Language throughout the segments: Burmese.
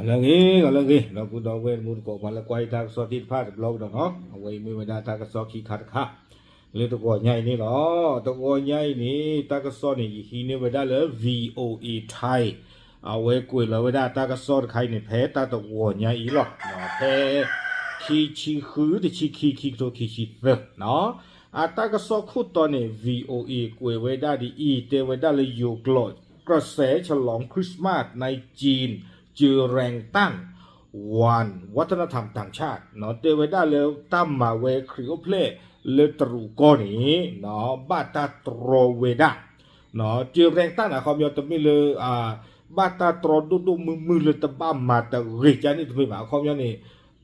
อะไรงี้อะไรงี้เราคุณดาวเวนมุนกบมาแล้วไกวทางสอดีพลาดลงดอกเนาะเอาไว้มีเวลาทางกสอขี่ขัดค่ะเรือตัวใหญ่นี่เนาะตัวใหญ่นี่ทากสอนี่ขี่เนี่ยไปได้เลย VOE ไทยเอาไว้กุยเราไปได้ตากสอนใครเนี่ยแพ้ตาตัวใหญ่ีหลอกแพ้ขี่ชี้นือแต่ชี้ขี่ขี่ตัวขี่ชิ้นเนาะอาตากซอนคู่ตอนนี้ VOE กุยไว้ได้ดีเตไว้ได้เลยอยู่กลดกระแสฉลองคริสต์มาสในจีนจือแรงตั้งวัน วัฒนธรรมต่างชาติเนาะเตเวด้าเลวตั้มมาเวคริโอเพลเลตรูกนีเนาะบาตาโตรเวดาเนาะจือแรงตั้งนะความยอมตมิเลอ่าบาตาโตรดุดุมือมือเลตบ้ามาตะริจานี่ตมิหมาความยอมนี่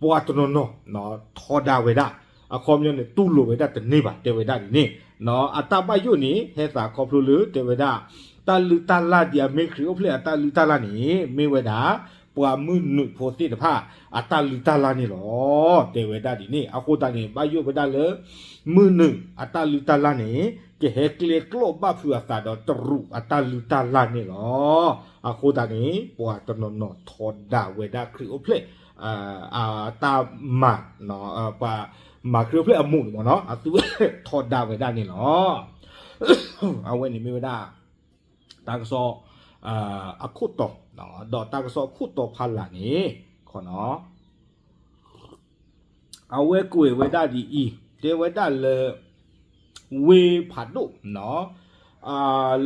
ปวัตโนโนเนาะทอดาเวดาอะความยอมนี่ตุลูเวดาตะนี่บาเตเวด้านี่เนาะอัตาบายุนี่เฮสาคอพลูลือเตเวด้าတာလူတာလာဒီယာမေခရီအိုဖလေတာလူတာလာနေမေဝဲတာပွာမှုနုဖို့တိတဖာအတာလူတာလာနေလောတေဝဲတာဒီနေအခုတာနေဘာယုပဒါလေမှုနုအတာလူတာလာနေကဲဟက်ကလေကလောဘဖူအတာတော့တရူအတာလူတာလာနေလောအခုတာနေပွာတနနောထောဒါဝဲတာခရီအိုဖလေအာအာတာမနော်ပွာမာခရီအိုဖလေအမှုနော်အသူထောဒါဝဲတာနေလောအဝဲနေမေဝဲတာတာကစောအာအခုတော့နော်ဒေါ်တာကစောခုတော့ဖာလာနေခေါ်နော်အဝဲကွေဝဲတာဒီအီတေဝဲတာလေဝေဖာဒုနော်အာ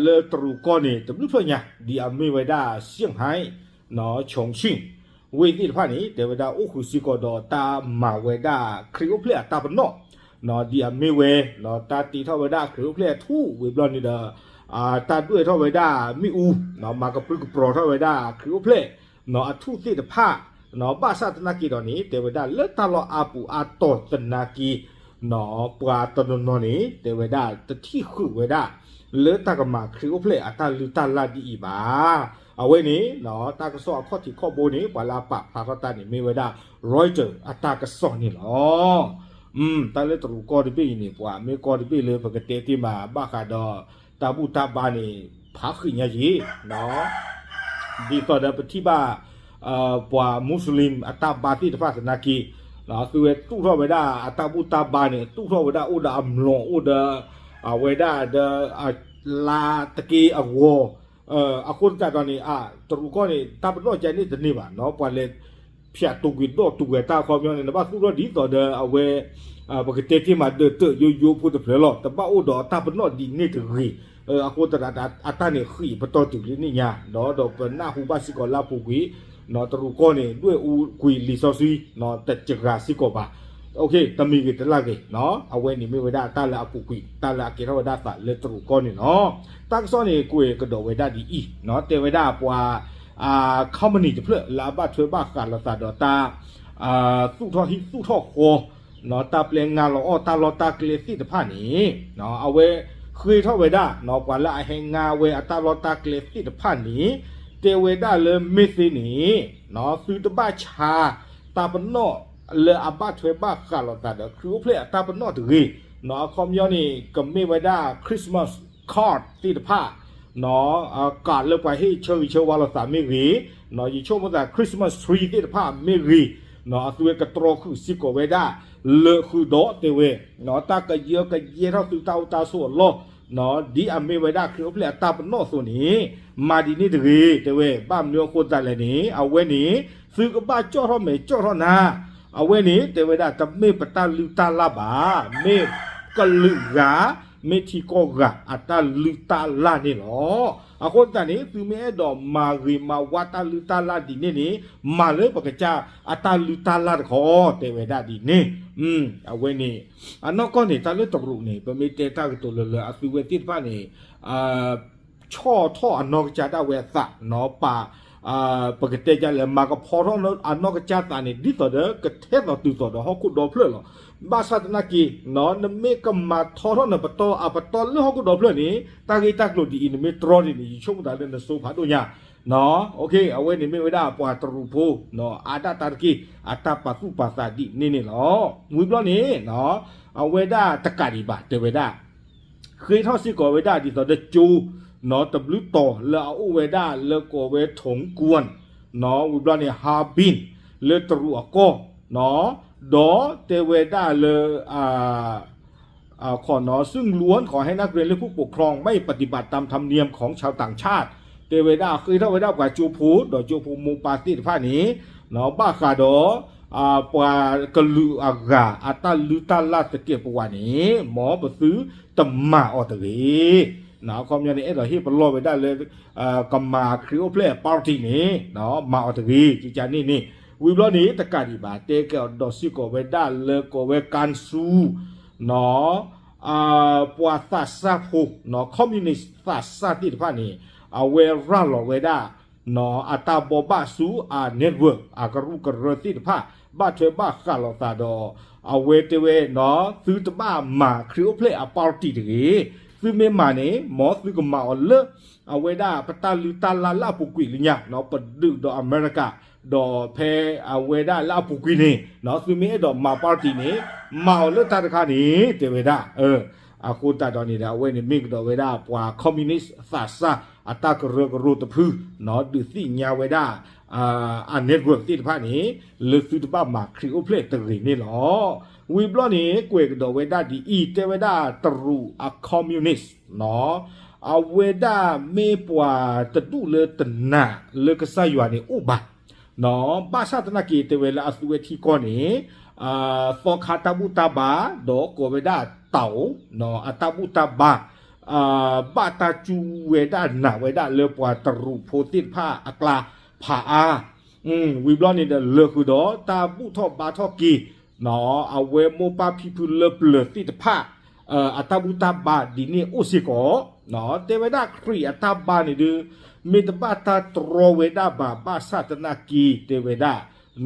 လေတရူကောနေတဘလူဖညာဒီအမေဝဲတာရှင်းဟိုင်းနော်ချုံရှင်ဝေဒီဖာနေတေဝဲတာအိုခုစီကောဒေါ်တာမာဝဲတာခရီယိုပလက်တာပနော့နော်ဒီအမေဝဲနော်တာတီထောဝဲတာခရီယိုပလက်ထူဝေဘလော့နေတာตาด้วยท่าไวด้ามิอูเนาะมากระปุกโปรท่าไวด้าคือเพลเนาะทุสิตะพาเนาะบ้าซาตนากีตอนนี้เตวดา เลือตาลออาปูอาโตตนากีเนาะปลาตนนนี้เตวดาตที่คือเวดา เลือตากมาคือเพลอาตาลือตาลาดีอีบาเอาไว้นี้เนาะตากระสอบข้อที่ข้อโบนี้ปลาปะพาตานี่มีเวดา รอยเจออาตากระสอบนี่เนาะอืมตาเลือดตรุกอดบีนี่กว่าไม่กอดบีเลยปกติที่มาบ้าคาดอตาบุตาบานี่พักขึ้นยายีเนาะ ดีต่อเดปที่บ้าเอ่อปวามุสลิมอัตบาที่ตาสนากีเนาะคือเวตู้ท่อเวดาอัตบุตาบานี่ตู้ท่อเวดาอุดาอัมลงอุดาเวดาเดลาตะกีอโวเอ่ออคุณจากตอนนี้อ่ะตรุก็นี่ตาบุตรใจนี่ตนี่บ่เนาะปวาเลဖြတ်တုတ်ကတော့တူကတာခေါ်ပြောနေတော့သူတို့ဒီတော့တဲ့အဝဲအပကတိတိမှာတဲ့တဲ့ရိုးရိုးဖို့တဖလဲလို့တပတ်ဦးတော့တပ်ပနော်ဒီနေ့တကြီးအခုတရတာအတနေခီပတော်တူလင်းညာတော့တော့ပနာဟူပါစီကောလာပူကွေနော်တရူကောနေတွေ့ဦးကွေလီဆော့စီနော်တချကစီကောပါโอเคတမီကတလကေနော်အဝဲနေမေဝဒတလာပူကွီတလာကေရောဒါသလက်ထရူကောနေနော်တက်စောနေကွေကတော်ဝဒဒီအီနော်တေဝဒပွားอ่าเข้ามาหนีจะเพื่อลาบ้าช่วยบ้าการละสาดอตาอ่าสู้ทอฮิสู้ทอโคเนาะตาเปลงงานเราอ้อตาเราตาเกลซี่ตะผ้านี้เนาะเอาไว้คือเท่าไว้ได้เนาะกว่าละไอแหงงาเวอตาเราตาเกลซี่ตะผ้านี้เตเวได้เลยไม่สิหนีเนาะซื้อตะบ้าชาตาปนนอလေအဘထွေဘခါလောတာဒခရူပလေအတာပနော့တရီနော်ကွန်မြူနီကမေဝဒါခရစ်မတ်ကာဒ်တီတဖာ nó cả lớp quay hết chơi chơi vào là xã mê ghi nó chỉ chơi một là Christmas tree cái pha mê ghi nó tụi cái trò khu xí cổ về đã lỡ khu đó tê về nó ta cái gì cái gì nó tụi tao tao sổ lo nó đi à mê về đã khi ốp lẹ ta vẫn nó sổ ní mà đi ní thì tê về ba mươi cô già lại ní à quên ní sư cái ba cho nó mày cho nó na à quên ní tê về đã tập mê bắt ta lưu ta la bà mê cần lự gá မေတီကောကအတလူတာလာနေနော်အခုတန်နေသူမဲတော့မာရီမာဝတာလူတာလာဒီနေနေမာလေပကကြအတလူတာလာတခေါ်တေဝဒဒီနေอืมအဝဲနေအနောက်ကနေတလူတဘုနေပမေတေတာကတလလအသူဝဲတိတပါနေအာချောထောအနောက်ကြတာဝဲသနော်ပါအာပကတိကြလေမကဖော်ရောအနောကချတာနေဒီတော်တဲ့ကထဲတော်သူတော်ဟကုတော်ဖလလဘာသာတနာကီနော်နမေကမထော်ရောနပတော်အပတော်လဟကုတော်ဖလနေတာကီတက်လို့ဒီနမေတရောနေချုံတာလည်းနစိုးဖာတို့ညာနော်โอเคအဝဲနေမေဝဒပွာတရူဖိုးနော်အာတတာကီအတပစုပါစာတိနေနေလောငွေဘလောနေနော်အဝဲဒတကရီပါတေဝဒခေထောစီကောဝဒဒီတော်တဲ့ဂျူนอตบลูโตเลออุเวดาเลโกเวถงกวนนอวิบลานีฮาบินเลตรัวโกนอดอเตเวดาเลอ่าอ่าขอนอซึ่งล้วนขอให้นักเรียนและผู้ปกครองไม่ปฏิบัติตามธรรมเนียมของชาวต่างชาติเตเวดาคือเทาเวดากว่าจูพูดอจูพูมูปาติผ้านี้นอบ้าคาดออาปลากลูอากาอัตาลุตาลาสเกียบปวานี้หมอปะซื้อตมมาออตเรีနော်ကွန်မြူနီအဲ့တော့ဟိဘလော့ပဲတက်လေအာကမာခရီယိုဖလက်ပါတီနေနော်မာအတကြီးကြီးချာနေနေဝီဘလော့နေတကတိပါတဲကောဒေါ်စီကိုပဲတက်လေကိုပဲကန်ဆူနော်အာပွာသတ်စာဖို့နော်ကွန်မြူနစ်သတ်စာတိဖာနေအဝဲရလော်ဝဲဒါနော်အတာဘောဘဆူအာနက်ဝတ်အကရုကရတိဖာဘတ်ထွေဘခါလောတာတော့အဝဲတဝဲနော်သူတပမာခရီယိုဖလက်အပါတီတကြီးซึ่งเมื่อมาเนี่ยหมอซึ่งก็มาเอาเลิกเอาไว้ได้ปตาลิตาลาลาปุกิลิญาเนาะปดึกดออเมริกาดอเพเอาไว้ได้ลาปุกินี่เนาะซึ่งเมื่อดอมาปาร์ตี้นี่มาเอาเลิกตาคานี่เตเวด้าเออအခုတတော်နေတာဝဲနေမိကတော်ဝဲတာပွာကွန်မြူနစ်သာစာအတကရကရတဖူနော်ဒူစီညာဝဲတာအာအနက်ဝက်တိတဖာနေလူစုတပမှာခရီအိုပလက်တရီနေလောวีบล้อนี้กวยดอเวดาดีอีเตเวดาตรูอะคอมมิวนิสต์เนาะအဝေဒเมปวาตตุเลตนาเลกဆာယွာနေဥပါနော်ပါသတနာကေတဝေလာအစုဝေတီကောနေအာသောခတာဘူးတဘာဒေါ်ကိုဝေဒတောနော်အတာဘူးတဘာအာဘာတာချူဝေဒနာဝေဒလေပွာတရူဖိုတိဖာအကလာဖာအာอืมวีบลอนี่เดเลคูดอตาบุทอบาทอกีနော်အဝဲမောပါဖီပူလပလတိတဖာအတဘူတဘာဒီနေဥစီကောနော်တေဝဒခရီအတဘာနေဒမေတဘာတာတရဝေဒဘာဘာသတနာကီတေဝဒ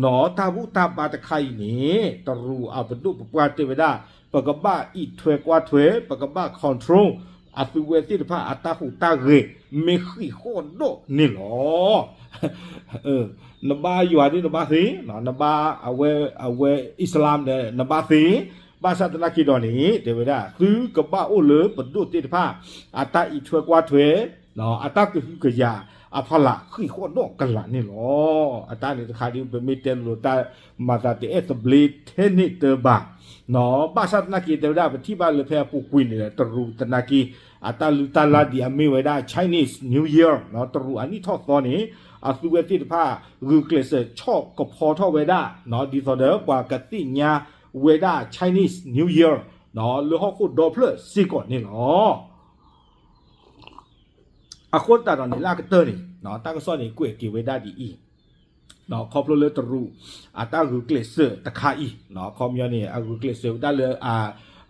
နော်တဘူတဘာတခိုင်နေတရူအဘဒုပပတေဝဒပကဘာဤထွဲကွာထွဲပကဘာကွန်ထရိုอาตุเวสิทพาอัตตาหูตาเรเมขีโคโดนี่หรอเออนบาอยู่อันนี้นบาสีเนาะนบาเอาเวเอาเวอิสลามเนี่ยนบาสีบาสัตนาคิดอนี้เดี๋ยวได้ซื้อกับบ้าโอเลอปดุติทพาอัตตาอีถวยกว่าถวยเนาะอัตตาคือคือยาအဖလာခိခေါတော့ကလာနေလောအတားနေတခါဒီမီတဲလို့တာမာတာတဲ့ blade ထဲနေတဲ့ဘာနော်ဘာသာနာကီတဲ့ဒါပတိပါလေဖဲပူကွင်းနေတယ်တရူတနာကီအတာလူတလာဒီအမေဝဒါ Chinese New Year နော်တရူအနိထော့သောနေအသူဝဲတိတဖာဂူကလစ်ချော့ကဖော်ထော့ဝဲဒါနော်ဒီဆိုတဲ့ပွာကတိညာဝဲဒါ Chinese New Year နော်လောခုဒေါ်ဖလစီကောနေနော်အခုတာတော့နေလာကတရီနော်တာကစောနေကွေကေဝေဒာဒီအီနော်ခေါပလိုလတရူအတာဂူကလစ်ဆတခါအီနော်ခေါမျောနေအဂူကလစ်ဆဒါလေအာ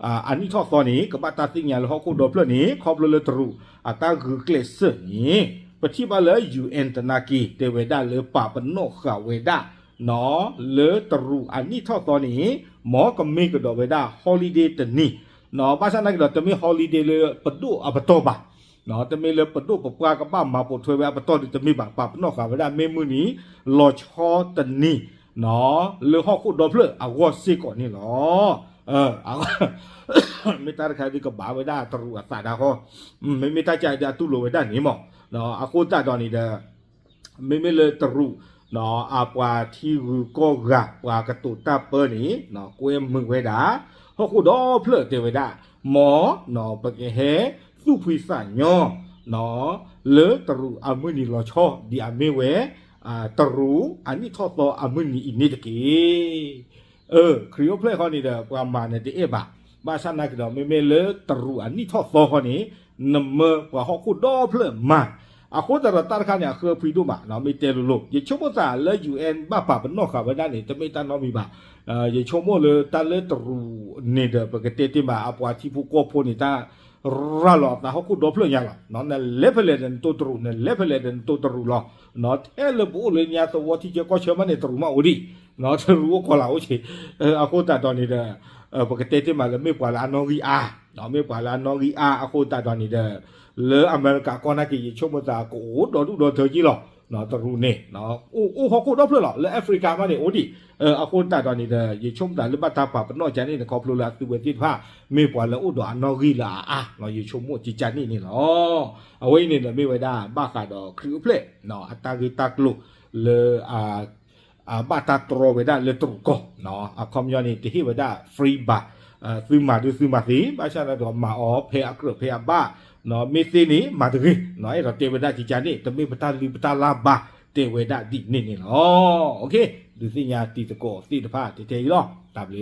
အာအနိထောသောနေကပတာသိညာလဟခုဒေါပလနေခေါပလိုလတရူအတာဂူကလစ်ဆနီပတိပါလေ UN တနာကီတေဝေဒာလေပပနောခဝေဒာနော်လေတရူအနိထောသောနေမောကမေကဒေါဝေဒာဟောလိဒေးတနီနော်ပါစနာကဒေါတမီဟောလိဒေးလေပဒုအပတောပါเนาะจะมีเลือปดูปปากกะบบ้ามาปวดถวยแวปต้นจะมีบางปับนอกขาไม่ได้เมื่อนี้ลอชอตันนี่เนาะหรือห้องคูโดนเพื่อเอาวอซีก่อนนี่เนาะเออเอาไม่ตาใครดีกับบาไว้ได้ตรวจตตาดาเขาไม่ไม่ตาใจเดาตุลูไว้ได้นี่หมอเนาะอากณตาตอนนี้เด้อไม่ไม่เลยตรจเนาะอาปวาที่ก็กะปวากระตุตาเปิรนี้เนาะกูเอ็มมึงไว้ได้ห้องคูโดนเพื่อเตวไว้ได้หมอเนาะปะเกเฮสุภิสัญญเนอเลอตรูอามุนีรอชอดีอาเมเวอ่าตรูอันนี้ทอตออามุนีอินนี่ตะกี้เออคริโอเพลคขนี่เดความมาใเนี่ยเอบะบาชานากิดอไมเมเลอตรูอันนี้ทอตอคขนี่นำเมอกว่าฮอคุดอเพลมาอาคตรตาร์คานี่ยคือพีดูมาเนาะมีเตลุลุยชมว่าจะเลยยูเอ็นบ้าป่าเป็นนอกข่าวด้เนนี้จะไม่ตัน้องมีบ่าเอ่อยชมว่าเลยตัเลยตรูเนี่ยเด้อปกติที่มาอาปวาที่ผู้กอบพนิตาရာလောနာဟကုဒေါဖလညာလာနော်နဲလက်ဖလေဒန်တူတရူနဲလက်ဖလေဒန်တူတရူလာနော်ထဲလဘူလေညာသဝတိကျကောချမနေတရူမဝဒီနော်တရူကိုလာအိုချေအခုတတော်နေတဲ့ပကတိတိမလည်းမေပွာလာနော်ဂီအာနော်မေပွာလာနော်ဂီအာအခုတတော်နေတဲ့လေအမေရိကကောနာကီချုံမတာကိုတော်တူတော်ကြီးလောနော်တကူနေနော်โอ้โอ้ဟောကိုတော့ဖလို့လားလဲအဖရိကမှာနေအိုဒီအခုတတော်နေတဲ့ရေချုံတာလပတ်တာပါပနော်ဂျန်နေကောဖလို့လားသူပဲတိဖာမေပွာလဲဥတော်အနော်ဂီလာအာနော်ရေချုံမို့ကြည်ချန်နေနေနော်အဝိနေလည်းမေဝဒါဘကတော့ခရီဖလက်နော်အတာဂီတက်လို့လဲအာအာဘတာတရောဝဒါလဲတကောနော်အကွန်မြူနတီဟိဝဒါဖရီဘာသူမာသူမာစီဘာရှာတော့မာအောဖေအကရဖေအဘာနော်မေသိနေမာတကိနော်အဲ့တော့တေဝဒကြီးချာနေတမေပတာလူပတာလာဘာတေဝဒတိနေနေလောโอเคလူစညာတီတကောစီတဖာတေတေရော W